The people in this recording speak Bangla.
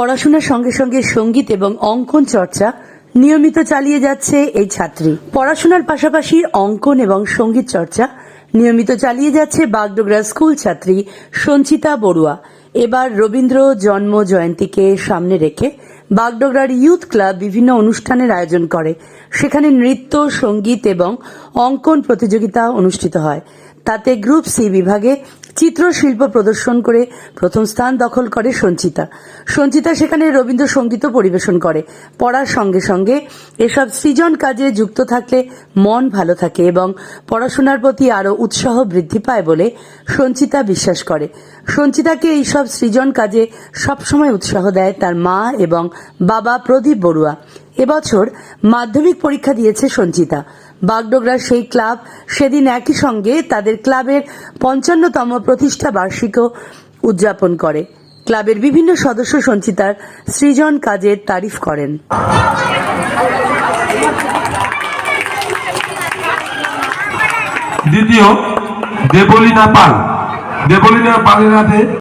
পড়াশোনার সঙ্গে সঙ্গে সংগীত এবং অঙ্কন চর্চা নিয়মিত চালিয়ে যাচ্ছে এই ছাত্রী। পড়াশোনার পাশাপাশি অঙ্কন এবং সংগীত চর্চা নিয়মিত চালিয়ে যাচ্ছে বাগডোগরা স্কুল ছাত্রী সঞ্চিতা বড়ুয়া। এবার রবীন্দ্র জন্ম জয়ন্তীকে সামনে রেখে বাগডোগরার ইউথ ক্লাব বিভিন্ন অনুষ্ঠানের আয়োজন করে। সেখানে নৃত্য, সংগীত এবং অঙ্কন প্রতিযোগিতা অনুষ্ঠিত হয়। তাতে গ্রুপ সি বিভাগে চিত্রশিল্প প্রদর্শন করে প্রথম স্থান দখল করে সঞ্চিতা। সঞ্চিতা সেখানে রবীন্দ্রসঙ্গীতও পরিবেশন করে। পড়ার সঙ্গে সঙ্গে এসব সৃজন কাজে যুক্ত থাকলে মন ভালো থাকে এবং পড়াশোনার প্রতি আরও উৎসাহ বৃদ্ধি পায় বলে সঞ্চিতা বিশ্বাস করে। সঞ্চিতাকে এইসব সৃজন কাজে সবসময় উৎসাহ দেয় তার মা এবং বাবা প্রদীপ বড়ুয়া। এবছর মাধ্যমিক পরীক্ষা দিয়েছে সঞ্চিতা। বাগডোগরার সেই ক্লাব সেদিন একই সঙ্গে তাদের ক্লাবের পঞ্চান্নতম প্রতিষ্ঠা বার্ষিকও উদযাপন করে। ক্লাবের বিভিন্ন সদস্য সঞ্চিতার সৃজন কাজের তারিফ করেন। দ্বিতীয় দেবলীনা পাল। দেবলীনা পালের হাতে